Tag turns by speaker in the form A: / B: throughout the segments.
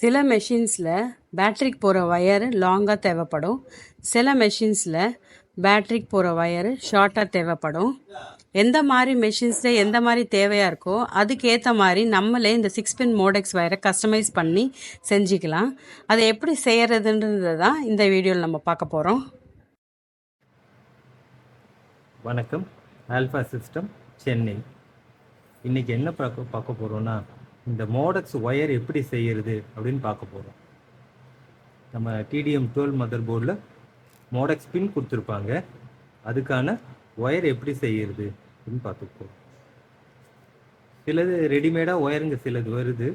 A: சில மெஷின்ஸில் பேட்ரிக்கு போகிற ஒயரு லாங்காக தேவைப்படும். சில மெஷின்ஸில் பேட்ரிக்கு போகிற ஒயரு ஷார்ட்டாக தேவைப்படும். எந்த மாதிரி மெஷின்ஸில் எந்த மாதிரி தேவையாக இருக்கோ அதுக்கேற்ற மாதிரி நம்மளே இந்த சிக்ஸ் பின் மோடெக்ஸ் ஒயரை கஸ்டமைஸ் பண்ணி செஞ்சுக்கலாம். அதை எப்படி செய்கிறதுன்றது தான் இந்த வீடியோவில் நம்ம பார்க்க போகிறோம்
B: வணக்கம். ஆல்ஃபா சிஸ்டம் சென்னை இன்றைக்கி என்ன பார்க்க பார்க்க போகிறோன்னா இந்த மோடக்ஸ் ஒயர் எப்படி செய்கிறது அப்படின்னு பார்க்க போகிறோம் நம்ம டிடிஎம் டுவெல் மதர் போர்டில் மோடக்ஸ் பின் கொடுத்துருப்பாங்க. அதுக்கான ஒயர் எப்படி செய்கிறது அப்படின்னு பார்த்துக்க போகிறோம் சிலது ரெடிமேடாக ஒயருங்க சிலது வருது.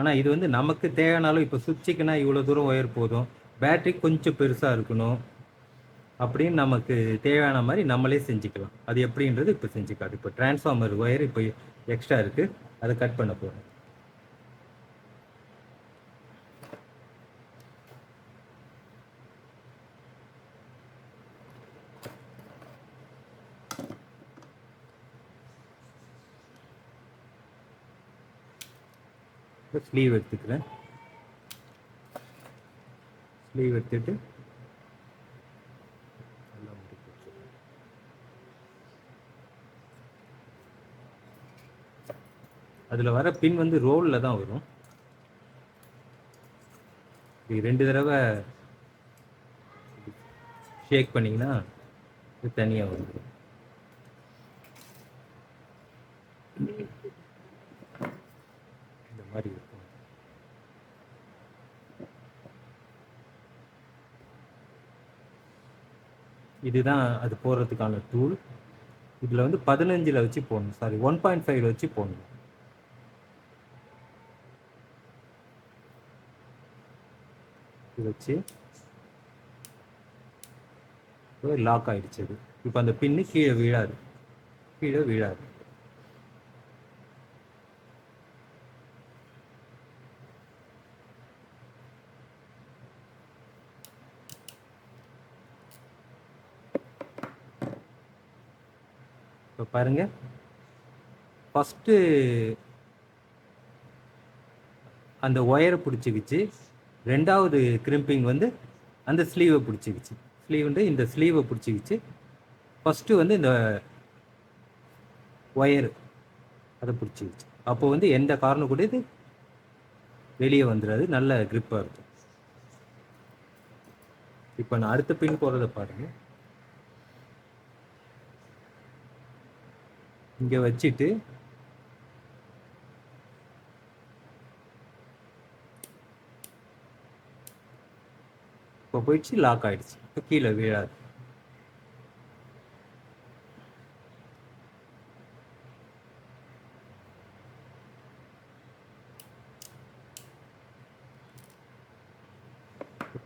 B: ஆனால் இது வந்து நமக்கு தேவையானாலும் இப்போ சுவிட்சுக்குனா இவ்வளோ தூரம் ஒயர் போதும். பேட்டரி கொஞ்சம் பெருசாக இருக்கணும். அப்படின்னு நமக்கு தேவையான மாதிரி நம்மளே செஞ்சுக்கலாம். அது எப்படின்றது இப்போ செஞ்சுக்காது இப்போ டிரான்ஸ்ஃபார்மர் ஒயர் இப்போ எக்ஸ்ட்ரா இருக்குது அதை கட் பண்ண போகிறோம் ஸ்லீவ் எடுத்துக்கிறேன். ஸ்லீவ் எடுத்துட்டு அதில் வர பின் வந்து ரோலில் தான் வரும். இது ரெண்டு தடவை ஷேக் பண்ணிங்கன்னா இது தனியாக வந்துடும் இந்த மாதிரி இருக்கும் இதுதான் அது போடுறதுக்கான டூல் இதில் வந்து பதினஞ்சில் வச்சு போடணும். சாரி ஒன் பாயிண்ட் ஃபைவ்ல வச்சு போடணும். வச்சு லாக் ஆயிடுச்சு அது. இப்போ அந்த பின்னு கீழே விழாது. கீழே விழாது. இப்போ பாருங்க. ஃபஸ்ட்டு அந்த ஒயரை பிடிச்சிக்கிச்சு. ரெண்டாவது கிரிம்பிங் வந்து அந்த ஸ்லீவை பிடிச்சிக்கிச்சு. ஸ்லீவ் வந்து இந்த ஸ்லீவை பிடிச்சிக்கிச்சு. ஃபஸ்ட்டு வந்து இந்த ஒயரு அதை பிடிச்சிக்கிச்சு. அப்போ வந்து எந்த காரணம் கூட இது வெளியே வந்துடாது நல்ல க்ரிப்பாக இருக்கும். இப்போ நான் அடுத்த பின் போகிறத பாருங்கள் இங்கே வச்சுட்டு இப்போ போயிடுச்சு லாக் ஆயிடுச்சு. இப்போ கீழே விழாது.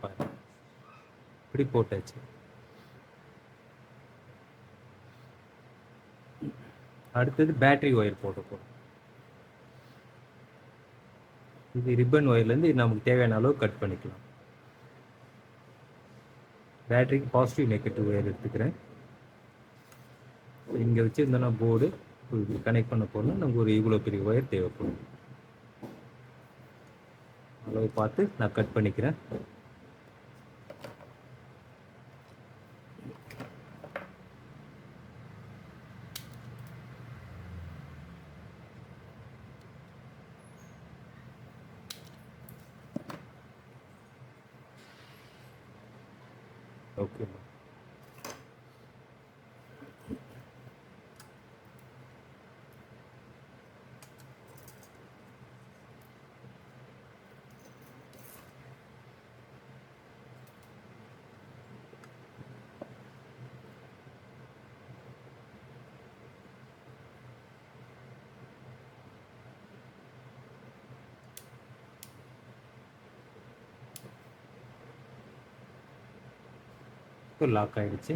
B: பாருங்க. இப்படி போட்டாச்சு. அடுத்தது பேட்டரி ஒயர் போட போகிறோம் இது ரிப்பன் ஒயர்லேருந்து நமக்கு தேவையான அளவு கட் பண்ணிக்கலாம். பேட்டரிக்கு பாசிட்டிவ் நெகட்டிவ் ஒயர் எடுத்துக்கிறேன். இங்கே வச்சுருந்தோன்னா போர்டு கனெக்ட் பண்ண போகிறோம் நமக்கு ஒரு இவ்வளோ பெரிய ஒயர் தேவைப்படும். அளவு பார்த்து நான் கட் பண்ணிக்கிறேன். Okay. இப்போ லாக் ஆயிடுச்சு.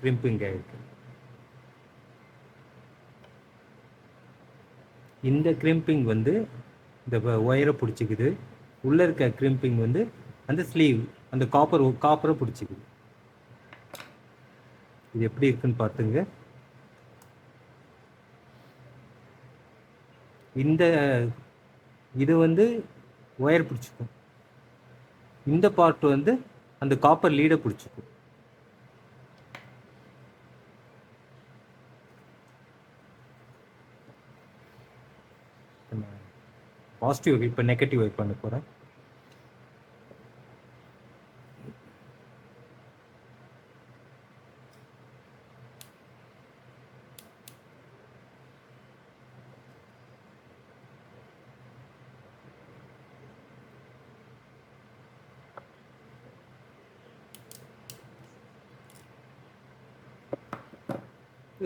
B: கிரிம்பிங் ஆகிருக்கு இந்த கிரிம்பிங் வந்து இந்த ஒயரை பிடிச்சிக்குது. உள்ளே இருக்க கிரிம்பிங் வந்து அந்த ஸ்லீவ் அந்த காப்பர் காப்பரை பிடிச்சிக்குது. இது எப்படி இருக்குன்னு பார்த்துங்க. இந்த இது வந்து ஒயர் பிடிச்சிக்கும். இந்த பார்ட் வந்து அந்த காப்பர் லீடை பிடிச்சிக்கும். பாசிட்டிவ் இப்போ நெகட்டிவ் வைப் பண்ண போகிறேன்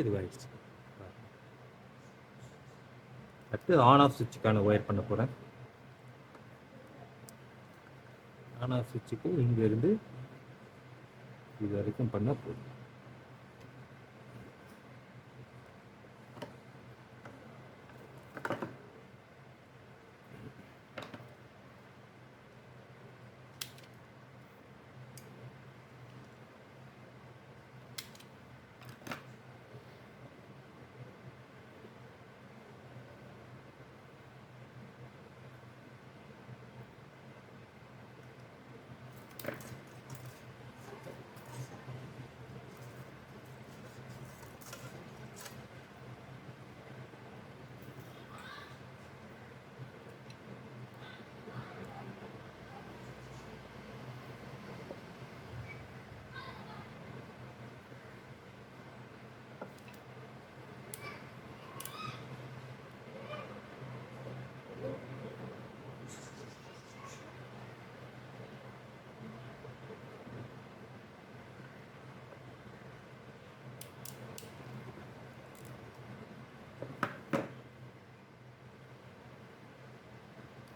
B: இதுவாகிடுச்சு அடுத்து ஆன் ஆஃப் சுவிட்சுக்கான ஒயர் பண்ண போகிறேன் ஆன் ஆஃப் சுவிட்சுக்கு இங்கேருந்து இது வரைக்கும் பண்ண போதும்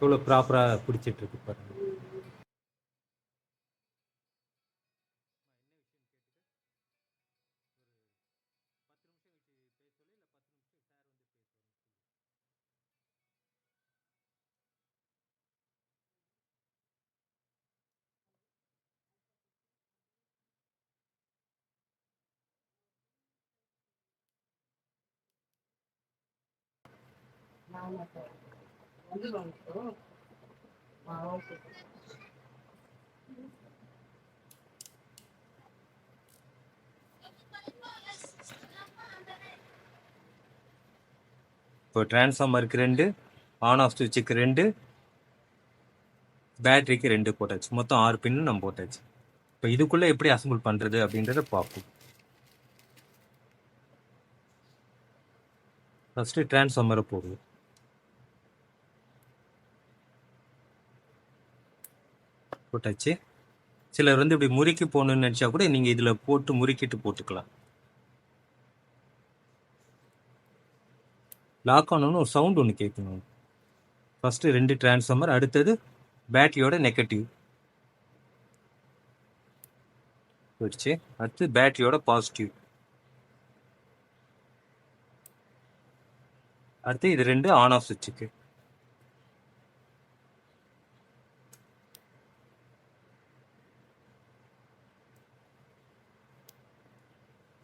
B: எவ்வளோ ப்ராப்பராக பிடிச்சிட்டு இருக்கு பாருங்க. இப்போ டிரான்ஸ்ஃபார்மருக்கு ரெண்டு ஆன் ஆஃப் சுவிட்சுக்கு ரெண்டு பேட்டரிக்கு ரெண்டு போட்டாச்சு. மொத்தம் ஆறு பின்னு நம்ம போட்டாச்சு. இப்போ இதுக்குள்ளே எப்படி அசம்பிள் பண்ணுறது அப்படின்றத பார்ப்போம். ஃபஸ்ட்டு டிரான்ஸ்ஃபார்மரை போடுவோம். போட்டாச்சு. சிலர் வந்து இப்படி முறுக்கி போகணும்னு நினச்சா கூட நீங்கள் இதில் போட்டு முறுக்கிட்டு போட்டுக்கலாம். லாக் ஆனோன்னு ஒரு சவுண்ட் ஒன்று கேட்கணும். ஃபஸ்ட்டு ரெண்டு டிரான்ஸ்ஃபார்மர் அடுத்தது பேட்டரியோட நெகட்டிவ் போயிடுச்சு. அடுத்து பேட்டரியோட பாசிட்டிவ் அடுத்து இது ரெண்டு ஆன் ஆஃப் சுவிட்சுக்கு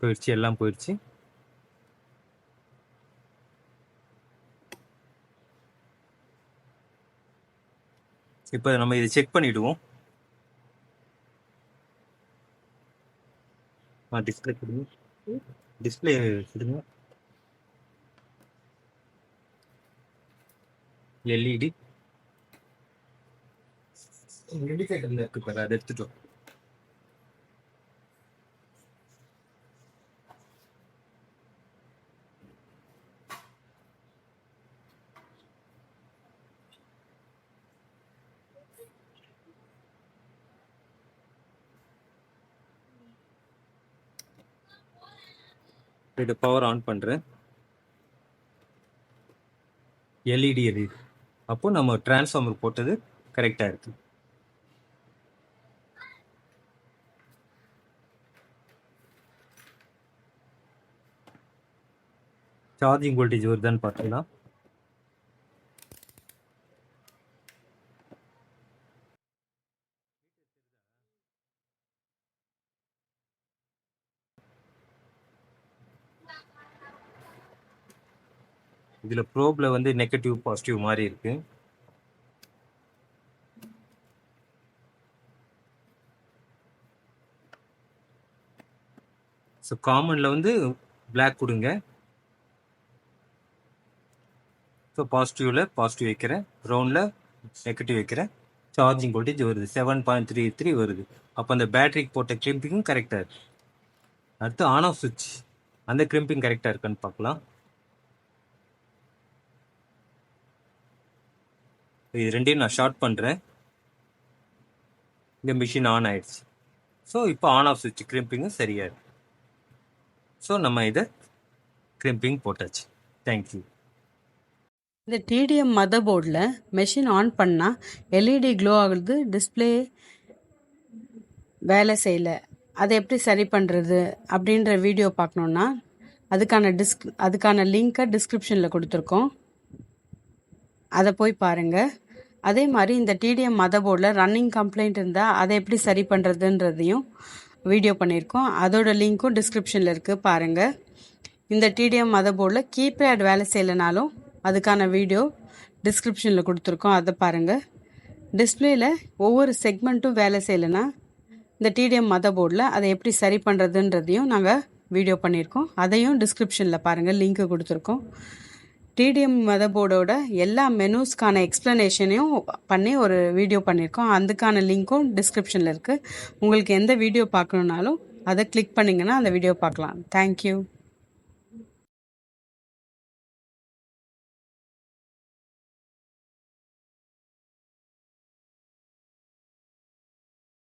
B: போயிடுச்சு எல்லாம் போயிடுச்சு. இப்போ நம்ம இதை செக் பண்ணிடுவோம். ஆ டிஸ்பிளே கொடுங்க. டிஸ்பிளே கொடுங்க. எல்இடி இண்டிகேட்டர்ல இருக்கு பாரு அதை எடுத்துட்டோம் இது பவர் ஆன் பண்ணுறேன் எல்இடி எரியுது அப்போ நம்ம டிரான்ஸ்ஃபார்மர் போட்டது கரெக்டாக இருக்கு. சார்ஜிங் வோல்டேஜ் வருதான்னு பார்த்தீங்கன்னா இதில் ப்ரோப்பில் வந்து நெகட்டிவ் பாசிட்டிவ் மாதிரி இருக்கு. ஸோ காமனில் வந்து பிளாக் கொடுங்க. ஸோ பாசிட்டிவில் பாசிட்டிவ் வைக்கிறேன். ரவுண்டில் நெகட்டிவ் வைக்கிறேன். சார்ஜிங் வோல்டேஜ் வருது. செவன் பாயிண்ட் த்ரீ த்ரீ வருது. அப்போ அந்த பேட்டரிக்கு போட்ட கிளிம்பிங்கும் கரெக்டாக இருக்குது அடுத்து ஆன் ஆஃப் சுவிட்ச் அந்த கிளிம்பிங் கரெக்டாக இருக்கான்னு பார்க்கலாம். இது ரெண்டையும் நான் ஷார்ட் பண்ணுறேன் இந்த மிஷின் ஆன் ஆயிடுச்சு. ஸோ இப்போ ஆன் ஆஃப் சுவிட்ச் கிரிம்பிங்கும் சரியா ஸோ நம்ம இதை கிரிம்பிங் போட்டாச்சு. தேங்க்யூ
A: இந்த DTM mother board machine on பண்ணால் எல்இடி க்ளோ ஆகுது டிஸ்ப்ளே வேலை செய்யலை. அதை எப்படி சரி பண்ணுறது அப்படின்ற வீடியோ பார்க்கணுன்னா அதுக்கான டிஸ்க் அதுக்கான லிங்க்கை டிஸ்கிரிப்ஷனில் கொடுத்துருக்கோம். அதை போய் பாருங்கள் அதே மாதிரி இந்த DTM mother board running complaint இருந்தால் அதை எப்படி சரி பண்ணுறதுன்றதையும் வீடியோ பண்ணியிருக்கோம். அதோட லிங்க்கும் டிஸ்கிரிப்ஷனில் இருக்குது பாருங்கள் இந்த டிடிஎம் மதர் போர்டில் கீபேட் வேலை செய்யலைனாலும் அதுக்கான வீடியோ டிஸ்கிரிப்ஷனில் கொடுத்துருக்கோம். அதை பாருங்கள் டிஸ்பிளேயில் ஒவ்வொரு செக்மெண்ட்டும் வேலை செய்யலைன்னா இந்த டிடிஎம் மதர் போர்டில் அதை எப்படி சரி பண்ணுறதுன்றதையும் நாங்கள் வீடியோ பண்ணியிருக்கோம். அதையும் டிஸ்கிரிப்ஷனில் பாருங்கள் லிங்க்கு கொடுத்துருக்கோம். டிடிஎம் மதர் போர்டோட எல்லா மெனூஸ்க்கான எக்ஸ்ப்ளனேஷனையும் பண்ணி ஒரு வீடியோ பண்ணியிருக்கோம் அதுக்கான லிங்க்கும் டிஸ்கிரிப்ஷனில் இருக்குது உங்களுக்கு எந்த வீடியோ பார்க்கணுன்னாலும் அதை கிளிக் பண்ணிங்கன்னா அந்த வீடியோ பார்க்கலாம். தேங்க்யூ